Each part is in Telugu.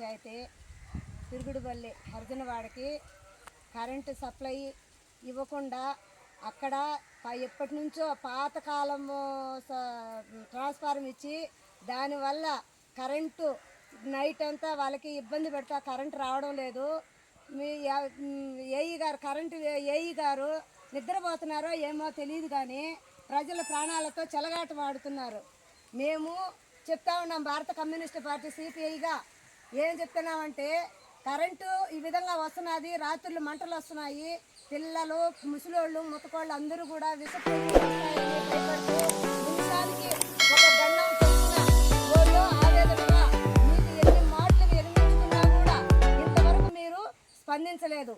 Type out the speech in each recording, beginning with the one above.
పంచాయతీ తిరుగుడుపల్లి హరిజనవాడకి కరెంటు సప్లై ఇవ్వకుండా అక్కడ ఎప్పటి నుంచో పాతకాలము ట్రాన్స్ఫార్మ్ ఇచ్చి దానివల్ల కరెంటు నైట్ అంతా వాళ్ళకి ఇబ్బంది పెడతా కరెంటు రావడం లేదు. మీ ఏఈ గారు కరెంటు ఏఈ గారు నిద్రపోతున్నారో ఏమో తెలియదు కానీ ప్రజల ప్రాణాలతో చెలగాట మాడుతున్నారు. మేము చెప్తా ఉన్నాం భారత కమ్యూనిస్ట్ పార్టీ సిపిఐగా ఏం చెప్తున్నామంటే కరెంటు ఈ విధంగా వస్తున్నది రాత్రులు మంటలు వస్తున్నాయి పిల్లలు ముసలోళ్ళు ముతకోళ్ళు అందరూ కూడా విసపోయి నిమిషానికి ఒక గండం వాళ్ళు ఆవేదనగా మీకు ఎన్ని మాటలు విరమించుకున్నా కూడా ఇంతవరకు మీరు స్పందించలేదు.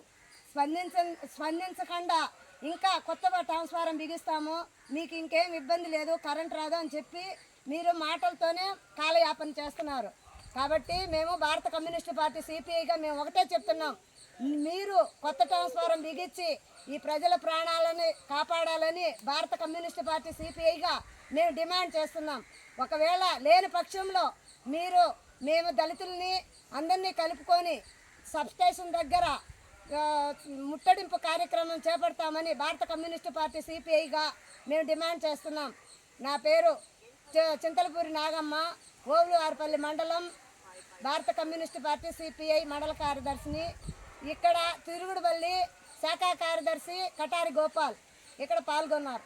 స్పందించ స్పందించకుండా ఇంకా కొత్త ట్రాన్స్ఫారం బిగిస్తాము మీకు ఇంకేం ఇబ్బంది లేదు కరెంట్ రాదు అని చెప్పి మీరు మాటలతోనే కాలయాపన చేస్తున్నారు. కాబట్టి మేము భారత కమ్యూనిస్ట్ పార్టీ సిపిఐగా మేము ఒకటే చెప్తున్నాం. మీరు కొత్త ట్రాన్స్ఫారం బిగించి ఈ ప్రజల ప్రాణాలని కాపాడాలని భారత కమ్యూనిస్ట్ పార్టీ సిపిఐగా మేము డిమాండ్ చేస్తున్నాం. ఒకవేళ లేని పక్షంలో మీరు మేము దళితుల్ని అందరినీ కలుపుకొని సబ్స్టేషన్ దగ్గర ముట్టడింపు కార్యక్రమం చేపడతామని భారత కమ్యూనిస్టు పార్టీ సిపిఐగా మేము డిమాండ్ చేస్తున్నాం. నా పేరు చింతలపూరి నాగమ్మ ఓవులు మండలం భారత కమ్యూనిస్టు పార్టీ సిపిఐ మండల కార్యదర్శిని ఇక్కడ తిరుగుడుపల్లి శాఖా కార్యదర్శి కటారి గోపాల్. ఇక్కడ పాల్గొన్నారు.